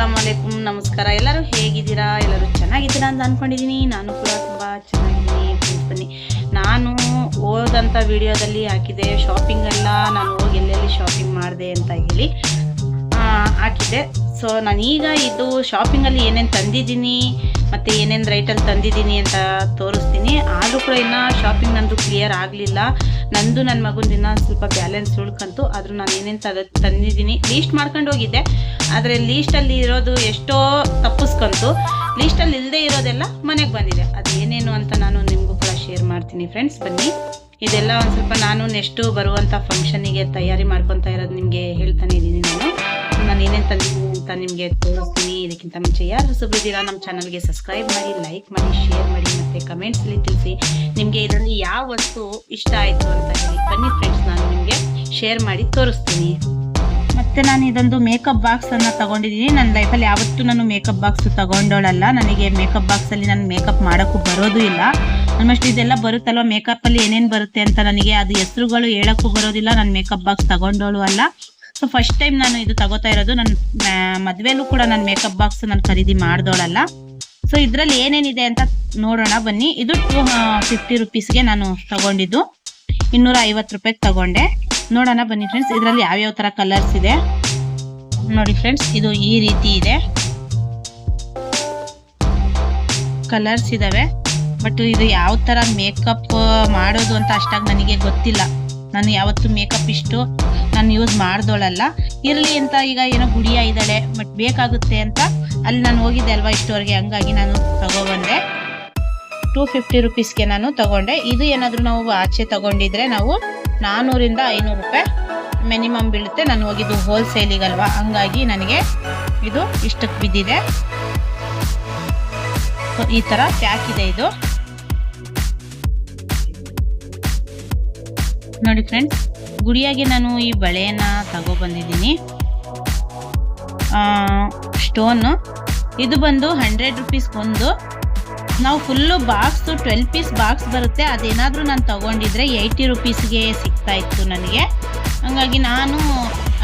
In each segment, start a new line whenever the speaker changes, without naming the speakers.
ಅಸ್ಸಲಾಮ್ ಅಲೈಕುಮ್ ನಮಸ್ಕಾರ. ಎಲ್ಲರೂ ಹೇಗಿದ್ದೀರಾ? ಎಲ್ಲರೂ ಚೆನ್ನಾಗಿದ್ದೀರಾ ಅಂತ ಅಂದ್ಕೊಂಡಿದ್ದೀನಿ ನಾನು ಕೂಡ ತುಂಬ ಚೆನ್ನಾಗಿದ್ದೀನಿ. ಬನ್ನಿ. ನಾನು ಹೋದಂಥ ವಿಡಿಯೋದಲ್ಲಿ ಹಾಕಿದೆ. ಶಾಪಿಂಗ್ ಎಲ್ಲ ನಾನು ಹೋಗಿ ಎಲ್ಲೆಲ್ಲಿ ಶಾಪಿಂಗ್ ಮಾಡಿದೆ ಅಂತ ಹೇಳಿ ಹಾಕಿದ್ದೆ. ಸೊ ನಾನೀಗ ಇದು ಶಾಪಿಂಗಲ್ಲಿ ಏನೇನು ತಂದಿದ್ದೀನಿ, ಮತ್ತು ಏನೇನು ರೈಟಲ್ಲಿ ತಂದಿದ್ದೀನಿ ಅಂತ ತೋರಿಸ್ತೀನಿ. ಆದರೂ ಕೂಡ ಇನ್ನೂ ಶಾಪಿಂಗ್ ನಂದು ಕ್ಲಿಯರ್ ಆಗಲಿಲ್ಲ. ನಂದು ನನ್ನ ಮಗುನ ಇನ್ನೂ ಸ್ವಲ್ಪ ಬ್ಯಾಲೆನ್ಸ್ ಉಳ್ಕಂತು. ಆದರೂ ನಾನು ಏನೇನು ತದ, ತಂದಿದ್ದೀನಿ. ಲೀಸ್ಟ್ ಮಾಡ್ಕೊಂಡು ಹೋಗಿದ್ದೆ. ಆದರೆ ಲೀಸ್ಟಲ್ಲಿ ಇರೋದು ಎಷ್ಟೋ ತಪ್ಪಿಸ್ಕೊಂತು. ಲೀಸ್ಟಲ್ಲಿ ಇಲ್ಲದೆ ಇರೋದೆಲ್ಲ ಮನೆಗೆ ಬಂದಿದೆ. ಅದು ಏನೇನು ಅಂತ ನಾನು ನಿಮಗೂ ಕೂಡ ಶೇರ್ ಮಾಡ್ತೀನಿ ಫ್ರೆಂಡ್ಸ್ ಬನ್ನಿ. ಇದೆಲ್ಲ ಒಂದು ಸ್ವಲ್ಪ ನಾನು ನೆಕ್ಸ್ಟು ಬರುವಂಥ ಫಂಕ್ಷನಿಗೆ ತಯಾರಿ ಮಾಡ್ಕೊತಾ ಇರೋದು ನಿಮಗೆ ಹೇಳ್ತಾನೆ ಇದ್ದೀನಿ ನಾನು. ನಾನು ಏನೇನು ತಂದಿದ್ದೀನಿ ಅಂತ ನಿಮಗೆ ತೋರಿಸ್ತೀನಿ. ಇದಕ್ಕಿಂತ ಮುಂಚೆ ಯಾರು ಹೊಸಬ್ರಿದ್ದೀರಾ ನಮ್ಮ ಚಾನಲ್ಗೆ ಸಬ್ಸ್ಕ್ರೈಬ್ ಮಾಡಿ ಲೈಕ್ ಮಾಡಿ ಶೇರ್ ಮಾಡಿ ಮತ್ತು ಕಮೆಂಟ್ಸಲ್ಲಿ ತಿಳಿಸಿ. ನಿಮಗೆ ಇದರಲ್ಲಿ ಯಾವ ವಸ್ತು ಇಷ್ಟ ಆಯಿತು ಅಂತ ಹೇಳಿ ಬನ್ನಿ ಫ್ರೆಂಡ್ಸ್ ನಾನು ನಿಮಗೆ ಶೇರ್ ಮಾಡಿ ತೋರಿಸ್ತೀನಿ. ಮತ್ತೆ ನಾನು ಇದೊಂದು ಮೇಕಪ್ ಬಾಕ್ಸ್ ತೊಗೊಂಡಿದ್ದೀನಿ. ನನ್ನ ಲೈಫಲ್ಲಿ ಯಾವತ್ತೂ ನಾನು ಮೇಕಪ್ ಬಾಕ್ಸ್ ತೊಗೊಂಡೋಳಲ್ಲ. ನನಗೆ ಮೇಕಪ್ ಬಾಕ್ಸ್ ಅಲ್ಲಿ ನಾನು ಮೇಕಪ್ ಮಾಡೋಕ್ಕೂ ಬರೋದು ಇಲ್ಲ. ಆಲ್ಮೋಸ್ಟ್ ಇದೆಲ್ಲ ಬರುತ್ತಲ್ವ? ಮೇಕಪ್ ಅಲ್ಲಿ ಏನೇನು ಬರುತ್ತೆ ಅಂತ ನನಗೆ ಅದು ಹೆಸರುಗಳು ಹೇಳೋಕ್ಕೂ ಬರೋದಿಲ್ಲ. ನಾನು ಮೇಕಪ್ ಬಾಕ್ಸ್ ತಗೊಂಡೋಳು ಅಲ್ಲ. ಸೊ ಫಸ್ಟ್ ಟೈಮ್ ನಾನು ಇದು ತಗೋತಾ ಇರೋದು. ನನ್ನ ಮದುವೆಲೂ ಕೂಡ ನಾನು ಮೇಕಪ್ ಬಾಕ್ಸ್ ನಾನು ಖರೀದಿ ಮಾಡ್ದೋಳಲ್ಲ. ಸೊ ಇದರಲ್ಲಿ ಏನೇನಿದೆ ಅಂತ ನೋಡೋಣ. ಬನ್ನಿ. ಇದು ಟೂ ಫಿಫ್ಟಿ ರುಪೀಸ್ಗೆ ನಾನು ತಗೊಂಡಿದ್ದು. ಇನ್ನೂರ ಐವತ್ತು ರೂಪಾಯಿಗೆ ತಗೊಂಡೆ. ನೋಡೋಣ ಬನ್ನಿ ಫ್ರೆಂಡ್ಸ್ ಇದರಲ್ಲಿ ಯಾವ್ಯಾವ ಥರ ಕಲರ್ಸ್ ಇದೆ. ನೋಡಿ ಫ್ರೆಂಡ್ಸ್ ಇದು ಈ ರೀತಿ ಇದೆ. ಕಲರ್ಸ್ ಇದಾವೆ. ಬಟ್ ಇದು ಯಾವ ಥರ ಮೇಕಪ್ ಮಾಡೋದು ಅಂತ ಅಷ್ಟಾಗಿ ನನಗೆ ಗೊತ್ತಿಲ್ಲ. ನಾನು ಯಾವತ್ತು ಮೇಕಪ್ ಇಷ್ಟು ನಾನು ಯೂಸ್ ಮಾಡ್ದೋಳಲ್ಲ. ಇರಲಿ ಅಂತ ಈಗ ಏನೋ ಗುಡಿಯ ಇದ್ದಾಳೆ ಬಟ್ ಬೇಕಾಗುತ್ತೆ ಅಂತ ಅಲ್ಲಿ ನಾನು ಹೋಗಿದ್ದೆ ಅಲ್ವಾ ಇಷ್ಟವರೆಗೆ, ಹಂಗಾಗಿ ನಾನು ತಗೊಬಂದೆ. ಟೂ ಫಿಫ್ಟಿ ರುಪೀಸ್ಗೆ ನಾನು ತಗೊಂಡೆ. ಇದು ಏನಾದರೂ ನಾವು ಆಚೆ ತಗೊಂಡಿದ್ರೆ ನಾವು ನಾನ್ನೂರಿಂದ ಐನೂರು ರೂಪಾಯಿ ಮಿನಿಮಮ್ ಬೀಳುತ್ತೆ. ನಾನು ಹೋಗಿದ್ದು ಹೋಲ್ಸೇಲಿಗಲ್ವಾ ಹಂಗಾಗಿ ನನಗೆ ಇದು ಇಷ್ಟಕ್ಕೆ ಬಿದ್ದಿದೆ. ಈ ಥರ ಪ್ಯಾಕ್ ಇದೆ ಇದು. ನೋಡಿ ಫ್ರೆಂಡ್ಸ್ ಗುಡಿಯಾಗೆ ನಾನು ಈ ಬಳೆನ ತಗೊಬಂದಿದ್ದೀನಿ ಸ್ಟೋನ್ ಇದು ಬಂದು ಹಂಡ್ರೆಡ್ ರುಪೀಸ್ಗೊಂದು ನಾವು full box twelve piece box ಬರುತ್ತೆ. ಅದೇನಾದರೂ ನಾನು ತೊಗೊಂಡಿದ್ರೆ ಏಯ್ಟಿ ರುಪೀಸ್ಗೆ ಸಿಗ್ತಾ ಇತ್ತು ನನಗೆ. ಹಾಗಾಗಿ ನಾನು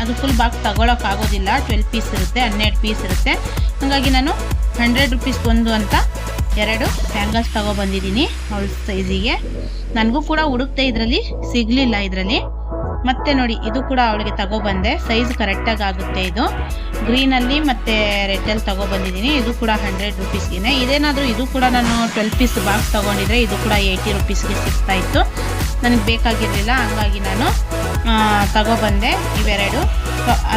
ಅದು ಫುಲ್ ಬಾಕ್ಸ್ ತಗೊಳಕ್ಕಾಗೋದಿಲ್ಲ ಟ್ವೆಲ್ ಪೀಸ್ ಇರುತ್ತೆ, ಹನ್ನೆರಡು ಪೀಸ್ ಇರುತ್ತೆ. ಹಾಗಾಗಿ ನಾನು ಹಂಡ್ರೆಡ್ ರುಪೀಸ್ ಒಂದು ಅಂತ ಎರಡು ಬ್ಯಾಂಗಲ್ಸ್ ತಗೊಬಂದಿದ್ದೀನಿ ಅವಳ ಸೈಜಿಗೆ ನನಗೂ ಕೂಡ ಹುಡುಕ್ತೆ ಇದರಲ್ಲಿ, ಸಿಗಲಿಲ್ಲ ಇದರಲ್ಲಿ. ಮತ್ತೆ ನೋಡಿ, ಇದು ಕೂಡ ಅವಳಿಗೆ ತಗೊಬಂದೆ ಸೈಜ್ ಕರೆಕ್ಟಾಗಿ ಆಗುತ್ತೆ ಇದು. ಗ್ರೀನಲ್ಲಿ ಮತ್ತು ರೆಡ್ಡಲ್ಲಿ ತಗೊಬಂದಿದ್ದೀನಿ ಇದು ಕೂಡ ಹಂಡ್ರೆಡ್ ರುಪೀಸ್ಗೆ ಇದೇನಾದರೂ ಇದು ಕೂಡ ನಾನು ಟ್ವೆಲ್ ಪೀಸ್ ಬಾಕ್ಸ್ ತೊಗೊಂಡಿದ್ರೆ ಇದು ಕೂಡ ಏಯ್ಟಿ ರುಪೀಸ್ಗೆ ಸಿಗ್ತಾ ಇತ್ತು. ನನಗೆ ಬೇಕಾಗಿರಲಿಲ್ಲ, ಹಂಗಾಗಿ ನಾನು ತಗೊಬಂದೆ ಇವೆರಡು.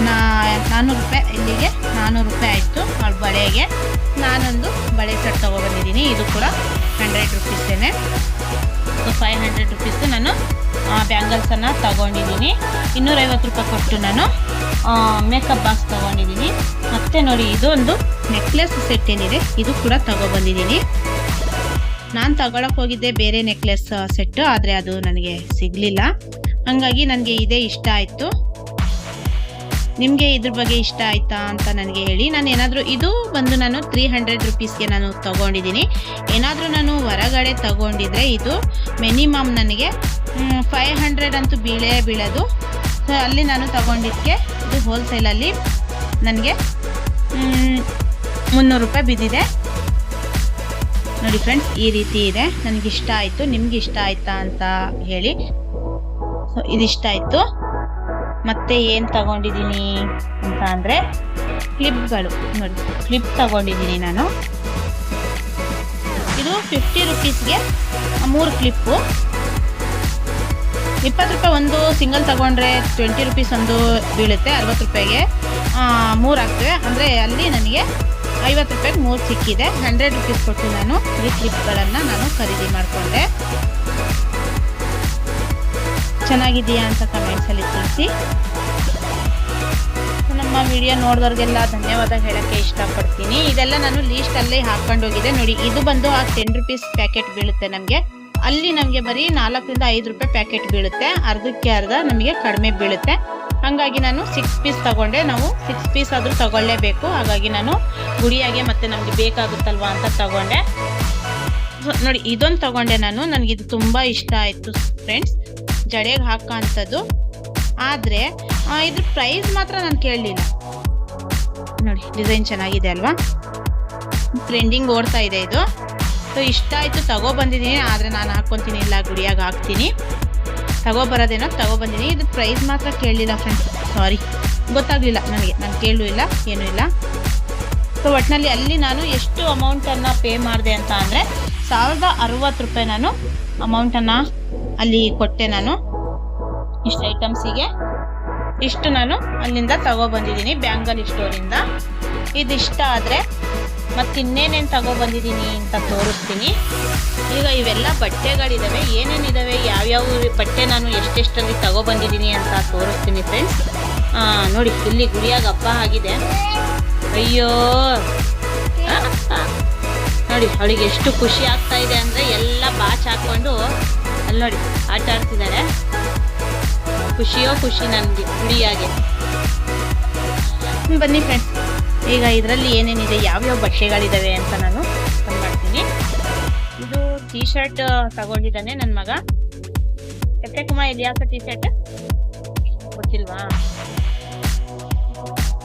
ನಾ- ನಾನ್ನೂರು ರೂಪಾಯಿ ಇಲ್ಲಿಗೆ ನಾನ್ನೂರು ರೂಪಾಯಿ ಆಯಿತು ಅವಳ ಬಳೆಗೆ. ನಾನೊಂದು ಬಳೆ ಸೆಟ್ ತೊಗೊಬಂದಿದ್ದೀನಿ. ಇದು ಕೂಡ ಹಂಡ್ರೆಡ್ ರುಪೀಸೇನೆ. ಸೊ ಫೈವ್ ಹಂಡ್ರೆಡ್ ರುಪೀಸು ನಾನು ಬ್ಯಾಂಗಲ್ಸನ್ನು ತಗೊಂಡಿದ್ದೀನಿ. ಇನ್ನೂರೈವತ್ತು ರೂಪಾಯಿ ಕೊಟ್ಟು ನಾನು ಮೇಕಪ್ ಬಾಕ್ಸ್ ತಗೊಂಡಿದ್ದೀನಿ. ಮತ್ತೆ ನೋಡಿ, ಇದೊಂದು ನೆಕ್ಲೆಸ್ ಸೆಟ್ ಏನಿದೆ, ಇದು ಕೂಡ ತಗೊಬಂದಿದ್ದೀನಿ. ನಾನು ತಗೊಳಕ್ಕೆ ಹೋಗಿದ್ದೆ ಬೇರೆ ನೆಕ್ಲೆಸ್ ಸೆಟ್ಟು ಆದರೆ ಅದು ನನಗೆ ಸಿಗಲಿಲ್ಲ. ಹಂಗಾಗಿ ನನಗೆ ಇದೇ ಇಷ್ಟ ಆಯಿತು. ನಿಮಗೆ ಇದ್ರ ಬಗ್ಗೆ ಇಷ್ಟ ಆಯ್ತಾ ಅಂತ ನನಗೆ ಹೇಳಿ. ನಾನು ಏನಾದರೂ ಇದು ಬಂದು ನಾನು ತ್ರೀ ಹಂಡ್ರೆಡ್ ರುಪೀಸ್ಗೆ ನಾನು ತಗೊಂಡಿದ್ದೀನಿ. ಏನಾದರೂ ನಾನು ಹೊರಗಡೆ ತಗೊಂಡಿದ್ರೆ ಇದು ಮಿನಿಮಮ್ ನನಗೆ ಫೈವ್ ಹಂಡ್ರೆಡ್ ಅಂತೂ ಬೀಳೇ ಬೀಳೋದು. ಸೊ ಅಲ್ಲಿ ನಾನು ತಗೊಂಡಿದ್ದಕ್ಕೆ ಇದು ಹೋಲ್ಸೇಲಲ್ಲಿ ನನಗೆ ಮುನ್ನೂರು ರೂಪಾಯಿ ಬಿದ್ದಿದೆ. ನೋಡಿ ಫ್ರೆಂಡ್ಸ್ ಈ ರೀತಿ ಇದೆ. ನನಗಿಷ್ಟ ಆಯಿತು, ನಿಮ್ಗೆ ಇಷ್ಟ ಆಯ್ತಾ ಅಂತ ಹೇಳಿ. ಸೊ ಇದಿಷ್ಟ ಆಯಿತು. ಮತ್ತೆ ಏನು ತಗೊಂಡಿದ್ದೀನಿ ಅಂತ ಅಂದರೆ ಕ್ಲಿಪ್ಗಳು ನೋಡಿ ಕ್ಲಿಪ್ ತಗೊಂಡಿದ್ದೀನಿ ನಾನು. ಇದು ಫಿಫ್ಟಿ ರುಪೀಸ್ಗೆ ಮೂರು ಕ್ಲಿಪ್ಪು ಇಪ್ಪತ್ತು ರೂಪಾಯಿ ಒಂದು ಸಿಂಗಲ್ ತಗೊಂಡ್ರೆ ಟ್ವೆಂಟಿ ರುಪೀಸ್ ಒಂದು ಬೀಳುತ್ತೆ, ಅರವತ್ತು ರೂಪಾಯಿಗೆ. ಮೂರು ಆಗ್ತವೆ. ಅಂದರೆ ಅಲ್ಲಿ ನನಗೆ ಐವತ್ತು ರೂಪಾಯಿಗೆ ಮೂರು ಸಿಕ್ಕಿದೆ. ಹಂಡ್ರೆಡ್ ರುಪೀಸ್ ಕೊಟ್ಟು ನಾನು ಈ ಕ್ಲಿಪ್ಗಳನ್ನು ನಾನು ಖರೀದಿ ಮಾಡಿಕೊಂಡೆ. ಚೆನ್ನಾಗಿದೆಯಾ ಅಂತ ತಿಳಿಸಿ ನಮ್ಮ ವಿಡಿಯೋ ನೋಡಿದವ್ರಿಗೆಲ್ಲ ಧನ್ಯವಾದ ಹೇಳೋಕ್ಕೆ ಇಷ್ಟಪಡ್ತೀನಿ. ಇದೆಲ್ಲ ನಾನು ಲೀಸ್ಟಲ್ಲೇ ಹಾಕೊಂಡು ಹೋಗಿದೆ. ನೋಡಿ, ಇದು ಬಂದು ಆ ಟೆನ್ ರುಪೀಸ್ ಪ್ಯಾಕೆಟ್ ಬೀಳುತ್ತೆ ನಮಗೆ. ಅಲ್ಲಿ ನಮಗೆ ಬರೀ ನಾಲ್ಕರಿಂದ ಐದು ರೂಪಾಯಿ ಪ್ಯಾಕೆಟ್ ಬೀಳುತ್ತೆ. ಅರ್ಧಕ್ಕೆ ಅರ್ಧ ನಮಗೆ ಕಡಿಮೆ ಬೀಳುತ್ತೆ. ಹಾಗಾಗಿ ನಾನು ಸಿಕ್ಸ್ ಪೀಸ್ ತಗೊಂಡೆ. ನಾವು ಸಿಕ್ಸ್ ಪೀಸ್ ಆದರೂ ತಗೊಳ್ಳೇಬೇಕು. ಹಾಗಾಗಿ ನಾನು ಗುಡಿಯಾಗೆ ಮತ್ತೆ ನಮಗೆ ಬೇಕಾಗುತ್ತಲ್ವ ಅಂತ ತಗೊಂಡೆ. ನೋಡಿ, ಇದೊಂದು ತಗೊಂಡೆ ನಾನು. ನನಗೆ ಇದು ತುಂಬ ಇಷ್ಟ ಆಯಿತು ಫ್ರೆಂಡ್ಸ್ ಜಡೆಗೆ ಹಾಕೋ ಅಂಥದ್ದು ಆದರೆ ಇದ್ರ ಪ್ರೈಸ್ ಮಾತ್ರ ನಾನು ಕೇಳಲಿಲ್ಲ. ನೋಡಿ ಡಿಸೈನ್ ಚೆನ್ನಾಗಿದೆ ಅಲ್ವಾ? ಟ್ರೆಂಡಿಂಗ್ ಓಡ್ತಾ ಇದೆ ಇದು. ಸೊ ಇಷ್ಟ ಆಯಿತು ತಗೊಬಂದಿದ್ದೀನಿ ಆದರೆ ನಾನು ಹಾಕ್ಕೊತೀನಿ, ಇಲ್ಲ ಗುಡಿಯಾಗಿ ಹಾಕ್ತೀನಿ. ತಗೊಬರೋದೇನೋ ತಗೊಬಂದಿದ್ದೀನಿ ಇದು ಪ್ರೈಸ್ ಮಾತ್ರ ಕೇಳಲಿಲ್ಲ ಫ್ರೆಂಡ್ಸ್ ಸಾರಿ ಗೊತ್ತಾಗಲಿಲ್ಲ ನನಗೆ. ನಾನು ಕೇಳಲೂ ಇಲ್ಲ, ಏನೂ ಇಲ್ಲ. ಸೊ ಒಟ್ಟಿನಲ್ಲಿ ಅಲ್ಲಿ ನಾನು ಎಷ್ಟು ಅಮೌಂಟನ್ನು ಪೇ ಮಾಡಿದೆ ಅಂತ ಅಂದರೆ, ಸಾವಿರದ ಅರುವತ್ತು ರೂಪಾಯಿ ನಾನು ಅಮೌಂಟನ್ನು ಅಲ್ಲಿ ಕೊಟ್ಟೆ ನಾನು. ಇಷ್ಟು ಐಟಮ್ಸಿಗೆ ಇಷ್ಟು ನಾನು ಅಲ್ಲಿಂದ ತಗೊಬಂದಿದ್ದೀನಿ ಬ್ಯಾಂಗಲ್ ಸ್ಟೋರಿಂದ ಇದಿಷ್ಟ ಆದರೆ ಮತ್ತು ಇನ್ನೇನೇನು ತಗೊಬಂದಿದ್ದೀನಿ ಅಂತ ತೋರಿಸ್ತೀನಿ. ಈಗ ಇವೆಲ್ಲ ಬಟ್ಟೆಗಳಿದ್ದಾವೆ ಏನೇನಿದ್ದಾವೆ ಯಾವ್ಯಾವ ಬಟ್ಟೆ ನಾನು ಎಷ್ಟೆಷ್ಟಲ್ಲಿ ತಗೊಬಂದಿದ್ದೀನಿ ಅಂತ ತೋರಿಸ್ತೀನಿ ಫ್ರೆಂಡ್ಸ್ ನೋಡಿ, ಇಲ್ಲಿ ಗುಡಿಯಾಗ ಹಬ್ಬ ಆಗಿದೆ. ಅಯ್ಯೋ. ನೋಡಿ, ಅವಳಿಗೆ ಎಷ್ಟು ಖುಷಿ ಆಗ್ತಾ ಇದೆ ಅಂದರೆ ಎಲ್ಲ ಬಾಚ್ ಹಾಕ್ಕೊಂಡು ಅಲ್ಲಿ ನೋಡಿ, ಆಟ ಆಡ್ತಿದ್ದಾರೆ. ಖುಷಿಯೋ ಖುಷಿ ನನಗೆ ಹುಳಿಯಾಗೆ ಬನ್ನಿ ಫ್ರೆಂಡ್ಸ್ ಈಗ ಇದರಲ್ಲಿ ಏನೇನಿದೆ, ಯಾವ್ಯಾವ ಬಟ್ಟೆಗಳಿದ್ದಾವೆ ಅಂತ ನಾನು ಮಾಡ್ತೀನಿ ಇದು ಟೀ ಶರ್ಟ್ ತಗೊಂಡಿದ್ದಾನೆ ನನ್ನ ಮಗ. ಎತ್ತೆ ಕುಮಾರ್ ಇಲ್ಲಿ ಟೀ ಶರ್ಟ್ ಗೊತ್ತಿಲ್ವಾ?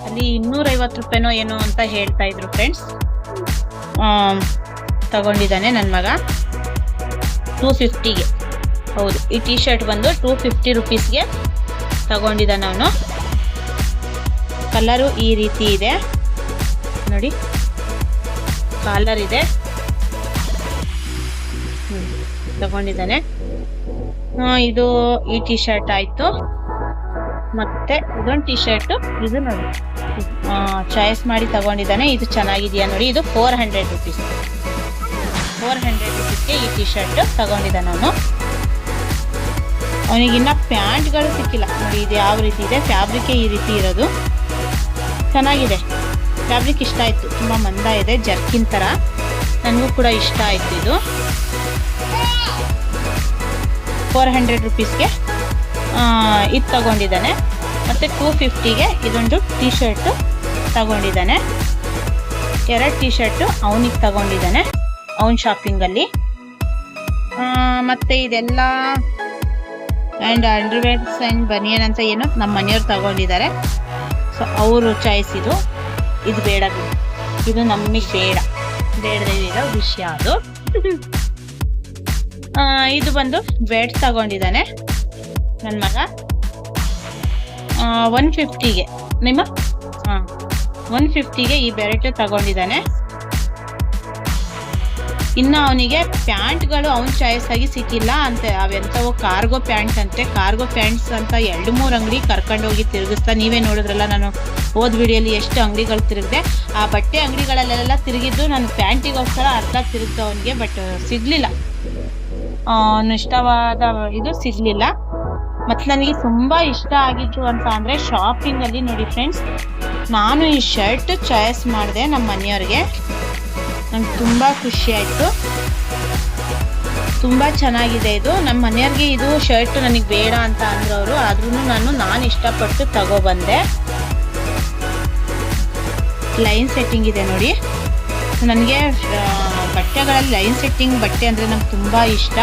ಅಲ್ಲಿ ಇನ್ನೂರೈವತ್ತು ರೂಪಾಯಿನೋ ಏನೋ ಅಂತ ಹೇಳ್ತಾ ಇದ್ರು ಫ್ರೆಂಡ್ಸ್ ತಗೊಂಡಿದ್ದಾನೆ ನನ್ನ ಮಗ. ಟೂ ಫಿಫ್ಟಿಗೆ ಹೌದು. ಈ ಟೀ ಶರ್ಟ್ ಬಂದು ಟೂ ಫಿಫ್ಟಿ ರುಪೀಸ್ಗೆ ತಗೊಂಡಿದ್ದಾನೆ ಅವನು ಕಲರು ಈ ರೀತಿ ಇದೆ. ನೋಡಿ. ಕಾಲರ್ ಇದೆ. ತಗೊಂಡಿದ್ದಾನೆ. ಇದು ಈ ಟೀ ಶರ್ಟ್ ಆಯಿತು. ಮತ್ತೆ ಇದೊಂದು ಟೀ ಶರ್ಟ್ ಇದು ನೋಡಿ. ಚಾಯ್ಸ್ ಮಾಡಿ ತಗೊಂಡಿದ್ದಾನೆ. ಇದು ಚೆನ್ನಾಗಿದೆಯಾ ನೋಡಿ. ಇದು four hundred rupees four hundred ರುಪೀಸ್ಗೆ ಈ ಟೀ ಶರ್ಟ್ ತಗೊಂಡಿದ್ದಾನೆ ಅವನು ಅವನಿಗಿನ್ನ ಪ್ಯಾಂಟ್ಗಳು ಸಿಕ್ಕಿಲ್ಲ. ನೋಡಿ, ಇದು ಯಾವ ರೀತಿ ಇದೆ? ಫ್ಯಾಬ್ರಿಕೇ ಈ ರೀತಿ ಇರೋದು. ಚೆನ್ನಾಗಿದೆ. ಫ್ಯಾಬ್ರಿಕ್ ಇಷ್ಟ ಆಯಿತು. ತುಂಬ ಮಂದ ಇದೆ, ಜರ್ಕಿನ್ ಥರ ನನಗೂ ಕೂಡ ಇಷ್ಟ ಆಯಿತು ಇದು. ಫೋರ್ ಹಂಡ್ರೆಡ್ ರುಪೀಸ್ಗೆ ಇದು ತಗೊಂಡಿದ್ದಾನೆ. ಮತ್ತು ಟೂ ಫಿಫ್ಟಿಗೆ ಇದೊಂದು ಟೀ ಶರ್ಟು ತಗೊಂಡಿದ್ದಾನೆ. ಎರಡು ಟೀ ಶರ್ಟು ಅವನಿಗೆ ತಗೊಂಡಿದ್ದಾನೆ, ಅವನ ಶಾಪಿಂಗಲ್ಲಿ ಮತ್ತು ಇದೆಲ್ಲ ಆ್ಯಂಡ್ ಅಂಡರ್ವೇರ್ಸ್ ಆ್ಯಂಡ್ ಬನಿಯನ್ ಅಂತ ಏನೋ ನಮ್ಮ ಮನೆಯವ್ರು ತಗೊಂಡಿದ್ದಾರೆ. ಸೊ ಅವರು ಚಾಯ್ಸ್ ಇದು ಇದು ಬೇಡ. ಇದು ನಮಗೆ ಬೇಡ. ಬೇಡದೇ ಇರೋ ವಿಷಯ ಅದು. ಇದು ಬಂದು ಬೆಡ್ ತಗೊಂಡಿದ್ದಾನೆ. ನನ್ನ ಮಗ. ಒನ್ ಫಿಫ್ಟಿಗೆ ನಿಮ್ಮ? ಹಾಂ. ಒನ್ ಫಿಫ್ಟಿಗೆ ಈ ಬೆರೆಟು ತಗೊಂಡಿದ್ದಾನೆ. ಇನ್ನು ಅವನಿಗೆ ಪ್ಯಾಂಟ್ಗಳು ಅವನ ಚಾಯ್ಸ್ ಆಗಿ ಸಿಕ್ಕಿಲ್ಲ ಅಂತ. ಅವೆಂಥವು ಕಾರ್ಗೋ ಪ್ಯಾಂಟ್ ಅಂತೆ. ಕಾರ್ಗೋ ಪ್ಯಾಂಟ್ಸ್ ಅಂತ ಎರಡು ಮೂರು ಅಂಗಡಿ ಕರ್ಕೊಂಡೋಗಿ ತಿರುಗಿಸ್ತಾ ನೀವೇ ನೋಡಿದ್ರಲ್ಲ ನಾನು ಹೋದ ವಿಡಿಯೋಲಿ ಎಷ್ಟು ಅಂಗಡಿಗಳು ತಿರುಗಿದೆ. ಆ ಬಟ್ಟೆ ಅಂಗಡಿಗಳಲ್ಲೆಲ್ಲ ತಿರುಗಿದ್ದು ನಾನು ಪ್ಯಾಂಟಿಗೋಸ್ಕರ ಅರ್ಧ ತಿರುಗಿತು ಅವನಿಗೆ ಬಟ್ ಸಿಗಲಿಲ್ಲ. ಇಷ್ಟವಾದ ಇದು ಸಿಗಲಿಲ್ಲ. ಮತ್ತು ನನಗೆ ತುಂಬ ಇಷ್ಟ ಆಗಿದ್ದು ಅಂತ ಅಂದರೆ ಶಾಪಿಂಗಲ್ಲಿ ನೋಡಿ ಫ್ರೆಂಡ್ಸ್ ನಾನು ಈ ಶರ್ಟ್ ಚಾಯ್ಸ್ ಮಾಡಿದೆ ನಮ್ಮ ಮನೆಯವ್ರಿಗೆ. ನಂಗೆ ತುಂಬ ಖುಷಿ ಆಯಿತು. ತುಂಬ ಚೆನ್ನಾಗಿದೆ ಇದು. ನಮ್ಮ ಮನೆಯವ್ರಿಗೆ ಇದು ಶರ್ಟ್ ನನಗೆ ಬೇಡ ಅಂತ ಅಂದ್ರವರು ಆದ್ರೂ ನಾನು ನಾನು ಇಷ್ಟಪಟ್ಟು ತಗೊಬಂದೆ. ಲೈನ್ ಸೆಟ್ಟಿಂಗ್ ಇದೆ ನೋಡಿ. ನನಗೆ ಬಟ್ಟೆಗಳಲ್ಲಿ ಲೈನ್ ಸೆಟ್ಟಿಂಗ್ ಬಟ್ಟೆ ಅಂದರೆ ನಂಗೆ ತುಂಬ ಇಷ್ಟ.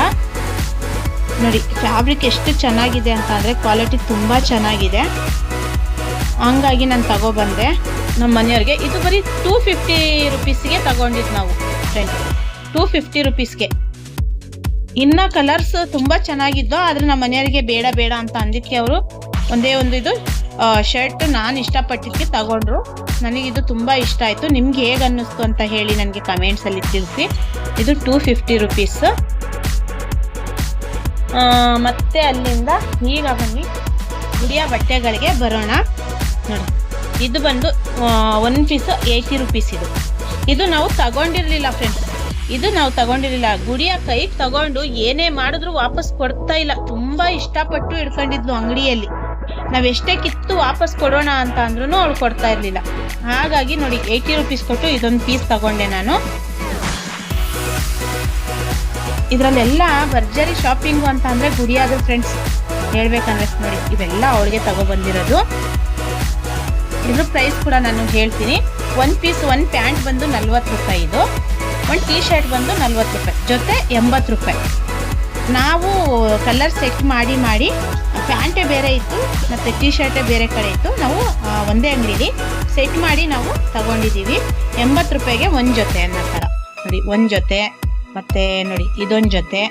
ನೋಡಿ, ಫ್ಯಾಬ್ರಿಕ್ ಎಷ್ಟು ಚೆನ್ನಾಗಿದೆ ಅಂತ ಅಂದರೆ ಕ್ವಾಲಿಟಿ ತುಂಬ ಚೆನ್ನಾಗಿದೆ. ಹಂಗಾಗಿ ನಾನು ತಗೊಬಂದೆ. ನಮ್ಮ ಮನೆಯವ್ರಿಗೆ. ಇದು ಬರೀ ಟೂ ಫಿಫ್ಟಿ ರುಪೀಸ್ಗೆ ತಗೊಂಡಿದ್ದು ನಾವು ಫ್ರೆಂಡ್ ಟೂ ಫಿಫ್ಟಿ ರುಪೀಸ್ಗೆ ಇನ್ನು ಕಲರ್ಸ್ ತುಂಬ ಚೆನ್ನಾಗಿದ್ದು ಆದರೆ ನಮ್ಮ ಮನೆಯವರಿಗೆ ಬೇಡ ಬೇಡ ಅಂತ ಅಂದಿದ್ದಕ್ಕೆ ಅವರು ಒಂದೇ ಒಂದು ಇದು ಶರ್ಟ್ ನಾನು ಇಷ್ಟಪಟ್ಟಿದ್ದಕ್ಕೆ ತಗೊಂಡ್ರು. ನನಗಿದು ತುಂಬ ಇಷ್ಟ ಆಯಿತು. ನಿಮ್ಗೆ ಹೇಗೆ ಅನ್ನಿಸ್ತು ಅಂತ ಹೇಳಿ ನನಗೆ ಕಮೆಂಟ್ಸಲ್ಲಿ ತಿಳಿಸಿ. ಇದು ಟೂ ಫಿಫ್ಟಿ ರುಪೀಸ್ ಮತ್ತೆ ಅಲ್ಲಿಂದ ಈಗ ಬನ್ನಿ. ಗುಡಿಯ ಬಟ್ಟೆಗಳಿಗೆ ಬರೋಣ. ನೋಡಿ. ಇದು ಬಂದು ಒನ್ ಪೀಸ್ ಏಯ್ಟಿ ರುಪೀಸ್ ಇದು. ಇದು ನಾವು ತಗೊಂಡಿರಲಿಲ್ಲ ಫ್ರೆಂಡ್ಸ್ ಇದು ನಾವು ತಗೊಂಡಿರಲಿಲ್ಲ. ಗುಡಿಯ ಕೈಗೆ ತಗೊಂಡು ಏನೇ ಮಾಡಿದ್ರು ವಾಪಸ್ ಕೊಡ್ತಾ ಇಲ್ಲ. ತುಂಬ ಇಷ್ಟಪಟ್ಟು ಇಡ್ಕೊಂಡಿದ್ನು ಅಂಗಡಿಯಲ್ಲಿ. ನಾವು ಎಷ್ಟೇ ಕಿತ್ತು ವಾಪಸ್ ಕೊಡೋಣ ಅಂತ ಅಂದ್ರೂ ಅವ್ಳು ಕೊಡ್ತಾ ಇರಲಿಲ್ಲ. ಹಾಗಾಗಿ ನೋಡಿ ಏಯ್ಟಿ ರುಪೀಸ್ ಕೊಟ್ಟು ಇದೊಂದು ಪೀಸ್ ತಗೊಂಡೆ ನಾನು. ಇದರಲ್ಲೆಲ್ಲ ಭರ್ಜರಿ ಶಾಪಿಂಗು ಅಂತ ಅಂದರೆ ಗುಡಿಯಾದ್ರು ಫ್ರೆಂಡ್ಸ್ ಹೇಳ್ಬೇಕಂದ್ರೆ ನೋಡಿ, ಇವೆಲ್ಲ ಅವಳಿಗೆ ತಗೊಬಂದಿರೋದು ಇದ್ರ ಪ್ರೈಸ್ ಕೂಡ ನಾನು ಹೇಳ್ತೀನಿ. ಒನ್ ಪೀಸ್ ಒನ್ ಪ್ಯಾಂಟ್ ಬಂದು ನಲ್ವತ್ತು ರೂಪಾಯಿ ಇದು. ಒಂದು ಟೀ ಶರ್ಟ್ ಬಂದು ನಲ್ವತ್ತು ರೂಪಾಯಿ. ಜೊತೆ ಎಂಬತ್ತು ರೂಪಾಯಿ. ನಾವು ಕಲರ್ ಸೆಟ್ ಮಾಡಿ ಮಾಡಿ ಪ್ಯಾಂಟೇ ಬೇರೆ ಇತ್ತು, ಮತ್ತು ಟೀ ಶರ್ಟೇ ಬೇರೆ ಕಡೆ ಇತ್ತು. ನಾವು ಒಂದೇ ಅಂಗಡಿಲಿ ಸೆಟ್ ಮಾಡಿ ನಾವು ತಗೊಂಡಿದ್ದೀವಿ. ಎಂಬತ್ತು ರೂಪಾಯಿಗೆ ಒಂದು ಜೊತೆ ಅನ್ನೋ ಥರ ನೋಡಿ, ಒಂದು ಜೊತೆ, ಮತ್ತು ನೋಡಿ, ಇದೊಂದು ಜೊತೆ.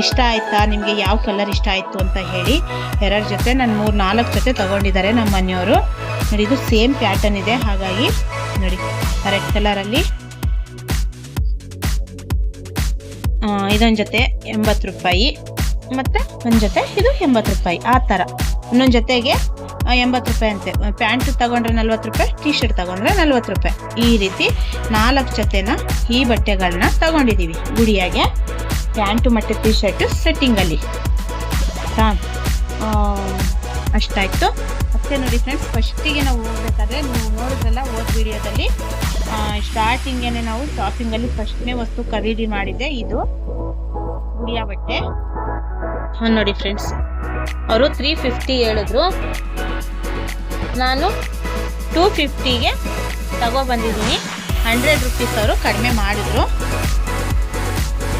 ಇಷ್ಟ ಆಯ್ತಾ? ನಿಮಗೆ ಯಾವ ಕಲರ್ ಇಷ್ಟ ಆಯಿತು ಅಂತ ಹೇಳಿ. ಎರಡು ಜೊತೆ ನಾನು ಮೂರು ನಾಲ್ಕು ಜೊತೆ ತಗೊಂಡಿದ್ದಾರೆ ನಮ್ಮ ಮನೆಯವರು. ನೋಡಿ, ಇದು ಸೇಮ್ ಪ್ಯಾಟರ್ನ್ ಇದೆ. ಹಾಗಾಗಿ ನೋಡಿ ರೆಡ್ ಕಲರಲ್ಲಿ ಇದೊಂದು ಜೊತೆ ಎಂಬತ್ತು ರೂಪಾಯಿ. ಮತ್ತು ಒಂದು ಜೊತೆ ಇದು ಎಂಬತ್ತು ರೂಪಾಯಿ. ಆ ಥರ ಇನ್ನೊಂದು ಜೊತೆಗೆ ಎಂಬತ್ತು ರೂಪಾಯಿ ಅಂತೆ. ಪ್ಯಾಂಟ್ ತಗೊಂಡ್ರೆ ನಲ್ವತ್ತು ರೂಪಾಯಿ ಟೀ ಶರ್ಟ್ ತಗೊಂಡ್ರೆ ನಲ್ವತ್ತು ರೂಪಾಯಿ. ಈ ರೀತಿ ನಾಲ್ಕು ಜೊತೆನ ಈ ಬಟ್ಟೆಗಳನ್ನ ತಗೊಂಡಿದ್ದೀವಿ ಗುಡಿಯಾಗೆ. ಪ್ಯಾಂಟು ಮತ್ತು ಟಿ ಶರ್ಟು ಸೆಟ್ಟಿಂಗಲ್ಲಿ ಆಯ್ತಾ ಅಷ್ಟಾಯಿತು. ಮತ್ತೆ ನೋಡಿ ಫ್ರೆಂಡ್ಸ್ ಫಸ್ಟಿಗೆ ನಾವು ಹೋಗ್ಬೇಕಾದ್ರೆ ನೀವು ನೋಡಿದ್ರಲ್ಲ ಓದ್ ವಿಡಿಯೋದಲ್ಲಿ ಸ್ಟಾರ್ಟಿಂಗೇನೆ ನಾವು ಶಾಪಿಂಗಲ್ಲಿ ಫಸ್ಟ್ನೇ ವಸ್ತು ಖರೀದಿ ಮಾಡಿದ್ದೆ, ಇದು ಗುಡಿಯ ಬಟ್ಟೆ. ಹಾಂ, ನೋಡಿ ಫ್ರೆಂಡ್ಸ್ ಅವರು ತ್ರೀ ಫಿಫ್ಟಿ ಹೇಳಿದ್ರು. ನಾನು ಟೂ ಫಿಫ್ಟಿಗೆ ತಗೊಬಂದಿದ್ದೀನಿ ಹಂಡ್ರೆಡ್ ರುಪೀಸ್ ಅವರು ಕಡಿಮೆ ಮಾಡಿದ್ರು.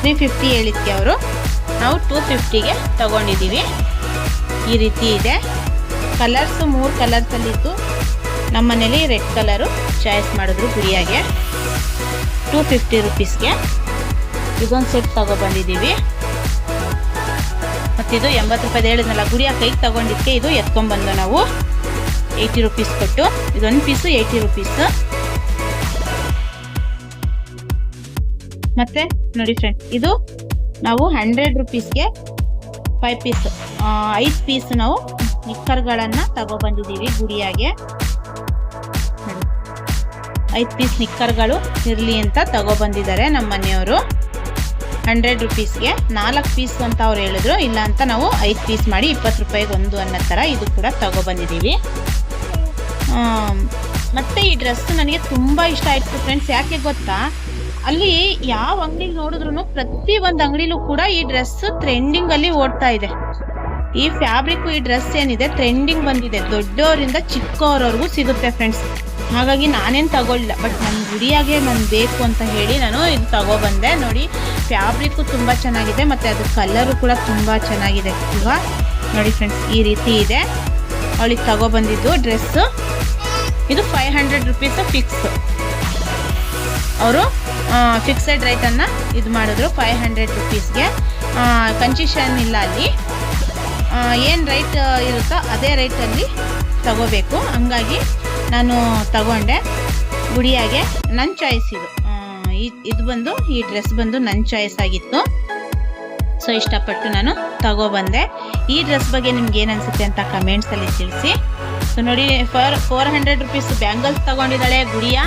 ತ್ರೀ ಫಿಫ್ಟಿ ಹೇಳಿದ್ಕೆ ಅವರು. ನಾವು ಟೂ ಫಿಫ್ಟಿಗೆ ತಗೊಂಡಿದ್ದೀವಿ. ಈ ರೀತಿ ಇದೆ. ಕಲರ್ಸು ಮೂರು ಕಲರ್ಸಲ್ಲಿತ್ತು ನಮ್ಮ ಮನೇಲಿ ರೆಡ್ ಕಲರು ಚಾಯ್ಸ್ ಮಾಡಿದ್ರು ಗುರಿಯಾಗೆ. ಟೂ ಫಿಫ್ಟಿ ರುಪೀಸ್ಗೆ ಇದೊಂದು ಸೆಟ್ ತಗೊಬಂದಿದ್ದೀವಿ. ಮತ್ತಿದು ಎಂಬತ್ತು ರೂಪಾಯಿ ಹೇಳಿದ್ನಲ್ಲ ಗುಡಿಯ ಕೈಗೆ ತಗೊಂಡಿದ್ದಕ್ಕೆ ಇದು ಎತ್ಕೊಂಡ್ಬಂದು ನಾವು. ಏಯ್ಟಿ ರುಪೀಸ್ ಕೊಟ್ಟು. ಇದೊಂದು ಪೀಸು ಏಯ್ಟಿ ರುಪೀಸು ಮತ್ತೆ ನೋಡಿ ಫ್ರೆಂಡ್ ಇದು ನಾವು ಹಂಡ್ರೆಡ್ ರುಪೀಸ್ಗೆ ಫೈವ್ ಪೀಸ್ ಐದ್ ಪೀಸ್ ನಾವು ನಿಕ್ಕರ್ಗಳನ್ನು ತಗೊಬಂದಿದ್ದೀವಿ ಗುಡಿಯಾಗೆ. ಐದು ಪೀಸ್ ನಿಕ್ಕರ್ಗಳು ಇರಲಿ ಅಂತ ತಗೊಬಂದಿದ್ದಾರೆ ನಮ್ಮ ಮನೆಯವರು. ಹಂಡ್ರೆಡ್ ರುಪೀಸ್ಗೆ ನಾಲ್ಕು ಪೀಸ್ ಅಂತ ಅವ್ರು ಹೇಳಿದ್ರು ಇಲ್ಲ ಅಂತ ನಾವು ಐದು ಪೀಸ್ ಮಾಡಿ ಇಪ್ಪತ್ತು ರೂಪಾಯಿಗೆ ಒಂದು ಅನ್ನೋ ಥರ ಇದು ಕೂಡ ತಗೊಬಂದಿದ್ದೀವಿ. ಆಮ್, ಮತ್ತೆ ಈ ಡ್ರೆಸ್ ನನಗೆ ತುಂಬ ಇಷ್ಟ ಆಯ್ತು ಫ್ರೆಂಡ್ಸ್ ಯಾಕೆ ಗೊತ್ತಾ? ಅಲ್ಲಿ ಯಾವ ಅಂಗಡಿಲಿ ನೋಡಿದ್ರು ಪ್ರತಿ ಒಂದು ಅಂಗಡಿಲೂ ಕೂಡ ಈ ಡ್ರೆಸ್ ಟ್ರೆಂಡಿಂಗ್ ಅಲ್ಲಿ ಓಡ್ತಾ ಇದೆ. ಈ ಫ್ಯಾಬ್ರಿಕ್ ಈ ಡ್ರೆಸ್ ಏನಿದೆ ಟ್ರೆಂಡಿಂಗ್ ಬಂದಿದೆ. ದೊಡ್ಡವರಿಂದ ಚಿಕ್ಕವರವರೆಗೂ ಸಿಗುತ್ತೆ ಫ್ರೆಂಡ್ಸ್ ಹಾಗಾಗಿ ನಾನೇನು ತಗೊಳ್ಳಿಲ್ಲ. ಬಟ್ ನನ್ನ ಗುಡಿಯಾಗೆ ನಾನು ಬೇಕು ಅಂತ ಹೇಳಿ ನಾನು ಇದು ತಗೊಬಂದೆ. ನೋಡಿ ಫ್ಯಾಬ್ರಿಕ್ಕು ತುಂಬ ಚೆನ್ನಾಗಿದೆ, ಮತ್ತು ಅದು ಕಲರು ಕೂಡ ತುಂಬ ಚೆನ್ನಾಗಿದೆ. ಅಲ್ವಾ ನೋಡಿ ಫ್ರೆಂಡ್ಸ್ ಈ ರೀತಿ ಇದೆ. ಅವಳಿಗೆ ತಗೊಬಂದಿದ್ದು ಡ್ರೆಸ್ಸು ಇದು ಫೈವ್ ಹಂಡ್ರೆಡ್ ರುಪೀಸ್ ಫಿಕ್ಸ್ ಅವರು ಫಿಕ್ಸೆಡ್ ರೇಟನ್ನು ಇದು ಮಾಡಿದ್ರು ಫೈವ್ ಹಂಡ್ರೆಡ್ ರುಪೀಸ್ಗೆ ಕನ್ಸಿಷನ್ ಇಲ್ಲ ಅಲ್ಲಿ. ಏನು ರೈಟ್ ಇರುತ್ತೋ ಅದೇ ರೈಟಲ್ಲಿ ತಗೋಬೇಕು. ಹಂಗಾಗಿ ನಾನು ತಗೊಂಡೆ. ಗುಡಿಯಾಗೆ ನನ್ನ ಚಾಯ್ಸ್ ಇದು. ಇದು ಬಂದು, ಈ ಡ್ರೆಸ್ ಬಂದು ನನ್ನ ಚಾಯ್ಸ್ ಆಗಿತ್ತು. ಸೊ ಇಷ್ಟಪಟ್ಟು ನಾನು ತಗೊಬಂದೆ. ಈ ಡ್ರೆಸ್ ಬಗ್ಗೆ ನಿಮ್ಗೆ ಏನು ಅನಿಸುತ್ತೆ ಅಂತ ಕಮೆಂಟ್ಸಲ್ಲಿ ತಿಳಿಸಿ. ಸೊ ನೋಡಿ four four hundred rupees bangles ತಗೊಂಡಿದ್ದಾಳೆ Gudiya.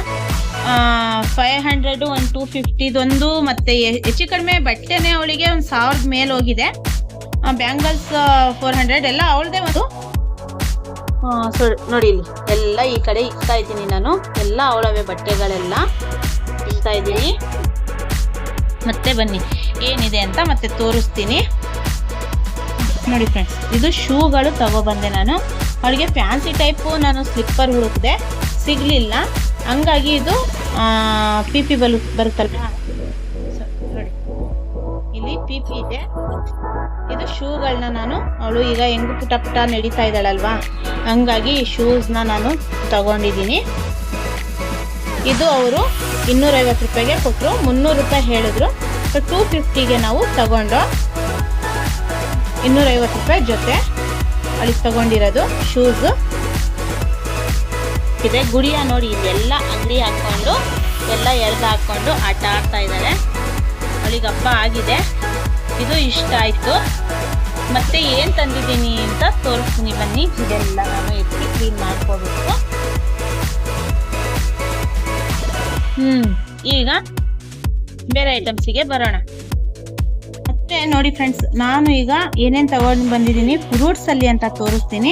Five hundred ಒಂದು ಟೂ ಫಿಫ್ಟಿದೊಂದು ಮತ್ತು ಹೆಚ್ಚು ಕಡಿಮೆ ಬಟ್ಟೆನೇ ಅವಳಿಗೆ ಒಂದು ಸಾವಿರದ ಮೇಲೆ ಹೋಗಿದೆ. ಬ್ಯಾಂಗಲ್ಸ್ ಫೋರ್ ಹಂಡ್ರೆಡ್ ಎಲ್ಲ ಅವಳದೇ ಒಂದು. ಸೊ ನೋಡಿ ಇಲ್ಲಿ ಎಲ್ಲ ಈ ಕಡೆ ಇಕ್ತಾ ಇದ್ದೀನಿ ನಾನು. ಎಲ್ಲ ಅವಳವೇ ಬಟ್ಟೆಗಳೆಲ್ಲ ಇಕ್ತಾ ಇದ್ದೀನಿ. ಮತ್ತೆ ಬನ್ನಿ ಏನಿದೆ ಅಂತ ಮತ್ತೆ ತೋರಿಸ್ತೀನಿ. ನೋಡಿ ಫ್ರೆಂಡ್ಸ್ ಇದು ಶೂಗಳು ತಗೊಬಂದೆ ನಾನು. ಅವಳಿಗೆ ಫ್ಯಾನ್ಸಿ ಟೈಪು ನಾನು ಸ್ಲಿಪ್ಪರ್ ಹುಡುಕಿದೆ ಸಿಗಲಿಲ್ಲ. ಹಂಗಾಗಿ ಇದು ಪಿ ಪಿ ಬಲು, ಬರುತ್ತಲ್ಲ. ಇಲ್ಲಿ ಪಿ ಪಿ ಇದೆ. ಇದು ಶೂಗಳನ್ನ ನಾನು, ಅವಳು ಈಗ ಹೆಂಗು ಪುಟ ಪುಟ ನಡೀತಾ ಇದ್ದಾಳಲ್ವಾ? ಹಂಗಾಗಿ ಈ ಶೂಸ್ನ ನಾನು ತಗೊಂಡಿದ್ದೀನಿ. ಇದು ಅವರು ಇನ್ನೂರೈವತ್ತು ರೂಪಾಯಿಗೆ ಕೊಟ್ಟರು ಮುನ್ನೂರು ರೂಪಾಯಿ ಹೇಳಿದ್ರು. ಸೊ ಟೂ ಫಿಫ್ಟಿಗೆ ನಾವು ತಗೊಂಡು ಇನ್ನೂರೈವತ್ತು ರೂಪಾಯಿ ಜೊತೆ ಅವಳಿಗೆ ತಗೊಂಡಿರೋದು ಶೂಸ್. ಇದೆ ಗುಡಿಯ ನೋಡಿ ಇದೆಲ್ಲ ಅಂಗಡಿ ಹಾಕ್ಕೊಂಡು, ಎಲ್ಲ ಎಳ್ದು ಹಾಕ್ಕೊಂಡು ಆಟ ಆಡ್ತಾ ಇದ್ದಾರೆ. ಅವಳಿಗೆ ಹಬ್ಬ ಆಗಿದೆ. ಇದು ಇಷ್ಟ ಆಯಿತು. ಮತ್ತೆ ಏನು ತಂದಿದ್ದೀನಿ ಅಂತ ತೋರಿಸ್ತೀನಿ. ಬನ್ನಿ. ಇದೆಲ್ಲ ನಾನು ಎತ್ತಿ ಕ್ಲೀನ್ ಮಾಡ್ಕೋಬೇಕು. ಹ್ಞೂ ಈಗ ಬೇರೆ ಐಟಮ್ಸಿಗೆ ಬರೋಣ. ನೋಡಿ ಫ್ರೆಂಡ್ಸ್ ನಾನು ಈಗ ಏನೇನು ತಗೊಂಡು ಬಂದಿದ್ದೀನಿ ಫ್ರೂಟ್ಸ್ ಅಲ್ಲಿ ಅಂತ ತೋರಿಸ್ತೀನಿ.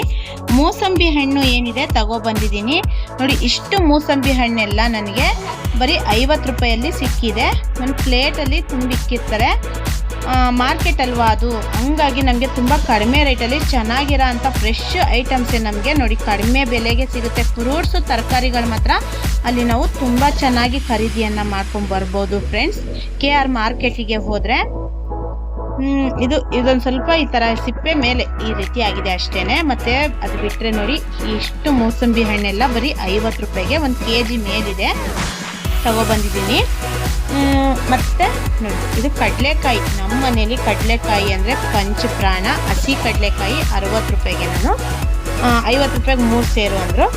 ಮೂಸಂಬಿ ಹಣ್ಣು ಏನಿದೆ ತಗೋ ಬಂದಿದ್ದೀನಿ. ನೋಡಿ, ಇಷ್ಟು ಮೂಸಂಬಿ ಹಣ್ಣೆಲ್ಲ ನನಗೆ ಬರೀ ಐವತ್ತು ರೂಪಾಯಲ್ಲಿ ಸಿಕ್ಕಿದೆ. ಒಂದು ಪ್ಲೇಟಲ್ಲಿ ತುಂಬಿಕ್ಕಿರ್ತಾರೆ ಮಾರ್ಕೆಟ್ ಅಲ್ವಾ ಅದು? ಹಂಗಾಗಿ ನಮಗೆ ತುಂಬ ಕಡಿಮೆ ರೇಟಲ್ಲಿ ಚೆನ್ನಾಗಿರೋ ಅಂಥ ಫ್ರೆಶ್ ಐಟಮ್ಸೇ ನಮಗೆ ನೋಡಿ ಕಡಿಮೆ ಬೆಲೆಗೆ ಸಿಗುತ್ತೆ. ಫ್ರೂಟ್ಸು ತರಕಾರಿಗಳು ಮಾತ್ರ ಅಲ್ಲಿ ನಾವು ತುಂಬ ಚೆನ್ನಾಗಿ ಖರೀದಿಯನ್ನು ಮಾಡ್ಕೊಂಡು ಬರ್ಬೋದು ಫ್ರೆಂಡ್ಸ್ ಕೆ ಆರ್ ಮಾರ್ಕೆಟಿಗೆ ಹೋದರೆ ಇದು ಇದೊಂದು ಸ್ವಲ್ಪ ಈ ತರ ಸಿಪ್ಪೆ ಮೇಲೆ ಈ ರೀತಿ ಆಗಿದೆ ಅಷ್ಟೇನೆ. ಮತ್ತೆ ಅದು ಬಿಟ್ರೆ ನೋಡಿ ಇಷ್ಟು ಮೂಸಂಬಿ ಹಣ್ಣೆಲ್ಲ ಬರೀ ಐವತ್ತು ರೂಪಾಯಿಗೆ ಒಂದು ಕೆಜಿ ಮೇಲಿದೆ. ತಗೊಬಂದಿದ್ದೀನಿ ಹ್ಮ್, ಮತ್ತೆ ನೋಡಿ ಇದು ಕಡಲೆಕಾಯಿ. ನಮ್ಮ ಮನೇಲಿ ಕಡಲೆಕಾಯಿ ಅಂದರೆ ಪಂಚ ಪ್ರಾಣ ಹಸಿ ಕಡಲೆಕಾಯಿ ಅರವತ್ತು ರೂಪಾಯಿಗೆ ನಾನು. ಐವತ್ತು ರೂಪಾಯಿಗೆ ಮೂರು ಸೇರು ಅಂದರು.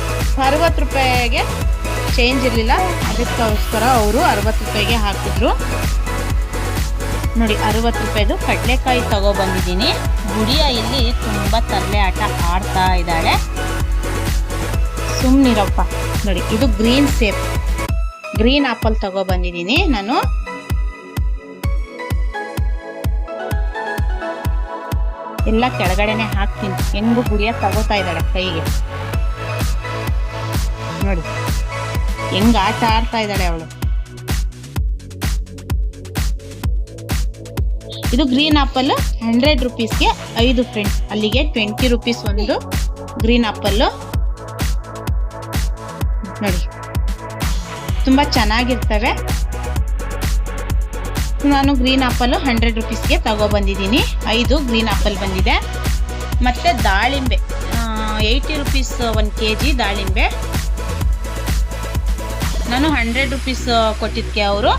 ಅರವತ್ತು ರೂಪಾಯಿಗೆ ಚೇಂಜ್ ಇರಲಿಲ್ಲ. ಅದಕ್ಕೋಸ್ಕರ ಅವರು ಅರವತ್ತು ರೂಪಾಯಿಗೆ ಹಾಕಿದ್ರು. ನೋಡಿ, ಅರವತ್ತು ರೂಪಾಯಿದು ಕಡಲೆಕಾಯಿ ತಗೊಬಂದಿದ್ದೀನಿ ಗುಡಿಯ ಇಲ್ಲಿ ತುಂಬ ತರಲೆ ಆಟ ಆಡ್ತಾ ಇದ್ದಾಳೆ. ಸುಮ್ಮನಿರಪ್ಪ ನೋಡಿ, ಇದು ಗ್ರೀನ್ ಸೇಪ್ ಗ್ರೀನ್ ಆಪಲ್ ತಗೊಬಂದಿದ್ದೀನಿ ನಾನು. ಎಲ್ಲ ಕೆಳಗಡೆನೆ ಹಾಕ್ತೀನಿ. ಹೆಂಗು ಗುಡಿಯ ತಗೋತಾ ಇದ್ದಾಳೆ ಕೈಗೆ. ನೋಡಿ, ಹೆಂಗ್ ಆಟ ಆಡ್ತಾ ಇದ್ದಾಳೆ ಅವಳು. ಇದು ಗ್ರೀನ್ ಆಪಲ್ ಹಂಡ್ರೆಡ್ ರುಪೀಸ್ಗೆ ಐದು ಫ್ರೆಂಡ್ಸ್ ಅಲ್ಲಿಗೆ ಟ್ವೆಂಟಿ ರುಪೀಸ್ ಒಂದು ಗ್ರೀನ್ ಆಪಲ್ ನೋಡಿ. ತುಂಬ ಚೆನ್ನಾಗಿರ್ತವೆ. ನಾನು ಗ್ರೀನ್ ಆಪಲ್ ಹಂಡ್ರೆಡ್ ರುಪೀಸ್ಗೆ ತಗೊಬಂದಿದ್ದೀನಿ ಐದು ಗ್ರೀನ್ ಆಪಲ್ ಬಂದಿದೆ. ಮತ್ತೆ ದಾಳಿಂಬೆ eighty rupees one K G ದಾಳಿಂಬೆ. ನಾನು ಹಂಡ್ರೆಡ್ ರುಪೀಸ್ ಕೊಟ್ಟಿದ್ದಕ್ಕೆ ಅವರು.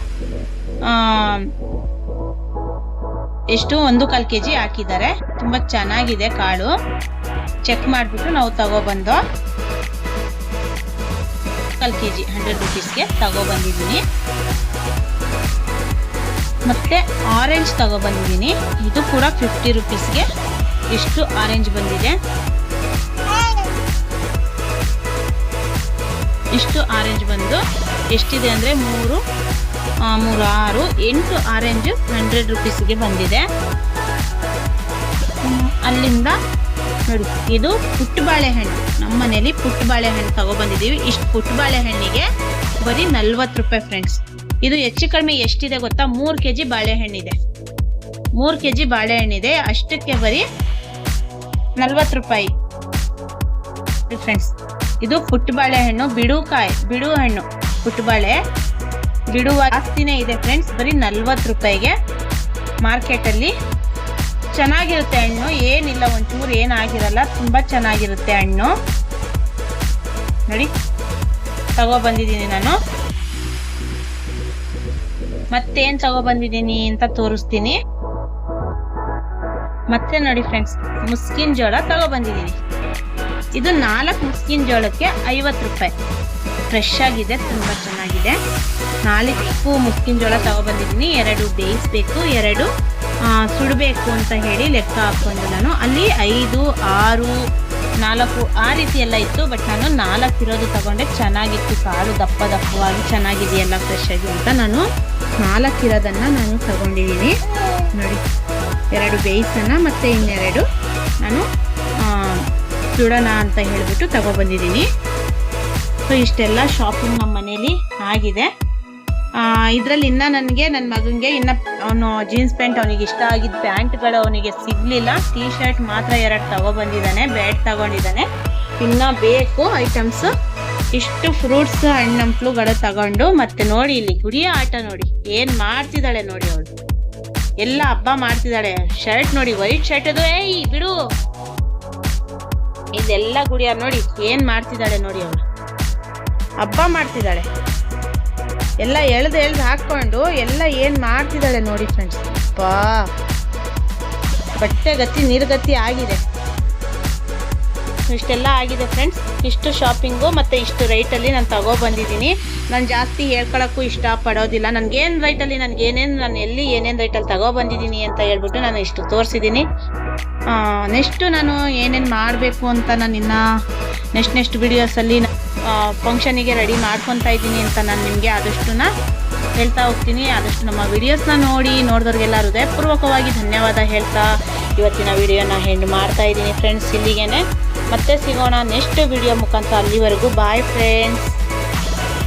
ಎಷ್ಟು ಒಂದು ಕಾಲು ಕೆ ಜಿ ಹಾಕಿದ್ದಾರೆ. ತುಂಬ ಚೆನ್ನಾಗಿದೆ ಕಾಳು. ಚೆಕ್ ಮಾಡಿಬಿಟ್ಟು ನಾವು ತಗೊಬಂದು ಕಾಲು ಕೆ ಜಿ ಹಂಡ್ರೆಡ್ ರುಪೀಸ್ಗೆ ತಗೊಬಂದಿದ್ದೀನಿ ಮತ್ತು ಆರೆಂಜ್ ತಗೊಬಂದಿದ್ದೀನಿ ಇದು ಕೂಡ ಫಿಫ್ಟಿ ರುಪೀಸ್ಗೆ ಇಷ್ಟು ಆರೆಂಜ್ ಬಂದಿದೆ. ಇಷ್ಟು ಆರೆಂಜ್ ಬಂದು ಎಷ್ಟಿದೆ ಅಂದರೆ ಮೂರು. ಮೂರು ಆರು, ಎಂಟು ಆರೆಂಜು, ಹಂಡ್ರೆಡ್ ರುಪೀಸ್ಗೆ ಬಂದಿದೆ. ಅಲ್ಲಿಂದ ನೋಡಿ, ಇದು ಪುಟ್ಟ ಬಾಳೆಹಣ್ಣು ನಮ್ಮ ಮನೇಲಿ ಪುಟ್ಟ ಬಾಳೆಹಣ್ಣು ತಗೊಬಂದಿದ್ದೀವಿ. ಇಷ್ಟು ಪುಟ್ಟ ಬಾಳೆಹಣ್ಣಿಗೆ ಬರೀ ನಲ್ವತ್ತು ರೂಪಾಯಿ ಫ್ರೆಂಡ್ಸ್. ಇದು ಹೆಚ್ಚು ಕಡಿಮೆ ಎಷ್ಟಿದೆ ಗೊತ್ತಾ? ಮೂರು ಕೆ ಜಿ ಬಾಳೆಹಣ್ಣಿದೆ. ಮೂರು ಕೆ ಜಿ ಬಾಳೆಹಣ್ಣಿದೆ. ಅಷ್ಟಕ್ಕೆ ಬರೀ ನಲ್ವತ್ತು ರೂಪಾಯಿ. ಫ್ರೆಂಡ್ಸ್, ಇದು ಪುಟ್ಟ ಬಾಳೆಹಣ್ಣು ಬಿಡುಕಾಯಿ ಬಿಡು ಹಣ್ಣು ಪುಟ್ಟು ಬಾಳೆ ಬಿಡುವ ಜಾಸ್ತಿನೇ ಇದೆ ಫ್ರೆಂಡ್ಸ್ ಬರೀ ನಲ್ವತ್ತು ರೂಪಾಯಿಗೆ ಮಾರ್ಕೆಟಲ್ಲಿ ಚೆನ್ನಾಗಿರುತ್ತೆ ಹಣ್ಣು. ಏನಿಲ್ಲ, ಒಂಚೂರು ಏನಾಗಿರಲ್ಲ. ತುಂಬ ಚೆನ್ನಾಗಿರುತ್ತೆ ಹಣ್ಣು. ನೋಡಿ. ತಗೊಬಂದಿದ್ದೀನಿ ನಾನು. ಮತ್ತೇನು ತಗೊಬಂದಿದ್ದೀನಿ ಅಂತ ತೋರಿಸ್ತೀನಿ. ಮತ್ತೆ ನೋಡಿ ಫ್ರೆಂಡ್ಸ್ ಮುಸ್ಕಿನ ಜೋಳ ತಗೊಬಂದಿದ್ದೀನಿ ಇದು ನಾಲ್ಕು ಮುಸ್ಕಿನ ಜೋಳಕ್ಕೆ ಐವತ್ತು ರೂಪಾಯಿ. ಫ್ರೆಶ್ ಆಗಿದೆ, ತುಂಬ ಚೆನ್ನಾಗಿದೆ. ನಾಲ್ಕು ಮುಸ್ಕಿನ ಜೋಳ ತಗೊಬಂದಿದ್ದೀನಿ. ಎರಡು ಬೇಯಿಸ್ಬೇಕು, ಎರಡು ಸುಡಬೇಕು ಅಂತ ಹೇಳಿ ಲೆಕ್ಕ ಹಾಕ್ಕೊಂಡು ನಾನು. ಅಲ್ಲಿ ಐದು, ಆರು, ನಾಲ್ಕು, ಆ ರೀತಿ ಎಲ್ಲ ಇತ್ತು. ಬಟ್ ನಾನು ನಾಲ್ಕು ಇರೋದು ತಗೊಂಡೆ. ಚೆನ್ನಾಗಿತ್ತು ಕಾಳು, ದಪ್ಪ ದಪ್ಪವಾಗಿ ಚೆನ್ನಾಗಿದೆಯಲ್ಲ ಫ್ರೆಶ್ ಆಗಿ ಅಂತ ನಾನು ನಾಲ್ಕು ಇರೋದನ್ನು ನಾನು ತಗೊಂಡಿದ್ದೀನಿ. ನೋಡಿ, ಎರಡು ಬೇಯಿಸೋಣ ಮತ್ತು ಇನ್ನೆರಡು ನಾನು ಸುಡೋಣ ಅಂತ ಹೇಳಿಬಿಟ್ಟು ತಗೊಬಂದಿದ್ದೀನಿ. ಸೊ ಇಷ್ಟೆಲ್ಲ ಶಾಪಿಂಗ್ ನಮ್ಮ ಮನೇಲಿ ಆಗಿದೆ. ಇದರಲ್ಲಿ ಇನ್ನ ನನಗೆ ನನ್ನ ಮಗನಿಗೆ ಇನ್ನ ಅವನು ಜೀನ್ಸ್ ಪ್ಯಾಂಟ್ ಅವನಿಗೆ ಇಷ್ಟ ಆಗಿದ್ದ ಪ್ಯಾಂಟ್ಗಳು ಅವನಿಗೆ ಸಿಗ್ಲಿಲ್ಲ. ಟೀ ಶರ್ಟ್ ಮಾತ್ರ ಎರಡು ತಗೊಬಂದಿದ್ದಾನೆ ಬ್ಯಾಟ್ ತಗೊಂಡಿದ್ದಾನೆ. ಇನ್ನ ಬೇಕು ಐಟಮ್ಸ್ ಇಷ್ಟು ಫ್ರೂಟ್ಸ್ ಹಣ್ಣಂಪ್ಲುಗಳು ತಗೊಂಡು ಮತ್ತೆ ನೋಡಿ ಇಲ್ಲಿ ಗುಡಿಯ ಆಟ ನೋಡಿ. ಏನ್ ಮಾಡ್ತಿದ್ದಾಳೆ ನೋಡಿ ಅವಳು. ಎಲ್ಲ ಹಬ್ಬ ಮಾಡ್ತಿದ್ದಾಳೆ. ಶರ್ಟ್ ನೋಡಿ ವೈಟ್ ಶರ್ಟ್ ಅದು. ಏಯ್, ಬಿಡು. ಇದೆಲ್ಲ ಗುಡಿಯ ನೋಡಿ ಏನ್ ಮಾಡ್ತಿದ್ದಾಳೆ ನೋಡಿ ಅವಳು. ಹಬ್ಬ ಮಾಡ್ತಿದ್ದಾಳೆ. ಎಲ್ಲ ಎಳ್ದು ಎಳ್ದು ಹಾಕ್ಕೊಂಡು ಎಲ್ಲ ಏನು ಮಾಡ್ತಿದ್ದಾಳೆ ನೋಡಿ ಫ್ರೆಂಡ್ಸ್ ಪಾ ಬಟ್ಟೆ ಗತಿ ನಿರ್ಗತಿ ಆಗಿದೆ. ಇಷ್ಟೆಲ್ಲ ಆಗಿದೆ ಫ್ರೆಂಡ್ಸ್ ಇಷ್ಟು ಶಾಪಿಂಗು ಮತ್ತು ಇಷ್ಟು ರೈಟಲ್ಲಿ ನಾನು ತಗೊಬಂದಿದ್ದೀನಿ ನಾನು ಜಾಸ್ತಿ ಹೇಳ್ಕೊಳಕ್ಕೂ ಇಷ್ಟಪಡೋದಿಲ್ಲ. ನನಗೇನು ರೈಟಲ್ಲಿ ನನಗೆ ನಾನು ಎಲ್ಲಿ ಏನೇನು ರೈಟಲ್ಲಿ ತಗೊಬಂದಿದ್ದೀನಿ ಅಂತ ಹೇಳ್ಬಿಟ್ಟು ನಾನು ಇಷ್ಟು ತೋರಿಸಿದ್ದೀನಿ. ನೆಕ್ಸ್ಟು ನಾನು ಏನೇನು ಮಾಡಬೇಕು ಅಂತ ನಾನು ಇನ್ನು ನೆಕ್ಸ್ಟ್ ನೆಕ್ಸ್ಟ್ ವಿಡಿಯೋಸಲ್ಲಿ ಫಂಕ್ಷನಿಗೆ ರೆಡಿ ಮಾಡ್ಕೊತಾ ಇದ್ದೀನಿ ಅಂತ ನಾನು ನಿಮಗೆ ಆದಷ್ಟುನ ಹೇಳ್ತಾ ಹೋಗ್ತೀನಿ. ಆದಷ್ಟು ನಮ್ಮ ವಿಡಿಯೋಸ್ನ ನೋಡಿ ನೋಡಿದವ್ರಿಗೆಲ್ಲ ಹೃದಯಪೂರ್ವಕವಾಗಿ ಧನ್ಯವಾದ ಹೇಳ್ತಾ ಇವತ್ತಿನ ವಿಡಿಯೋನ ಹೆಂಡ್ ಮಾಡ್ತಾ ಇದ್ದೀನಿ ಫ್ರೆಂಡ್ಸ್ ಇಲ್ಲಿಗೆ ಮತ್ತೆ ಸಿಗೋಣ ನೆಕ್ಸ್ಟ್ ವಿಡಿಯೋ ಮುಖಾಂತರ ಅಲ್ಲಿವರೆಗೂ. Bye friends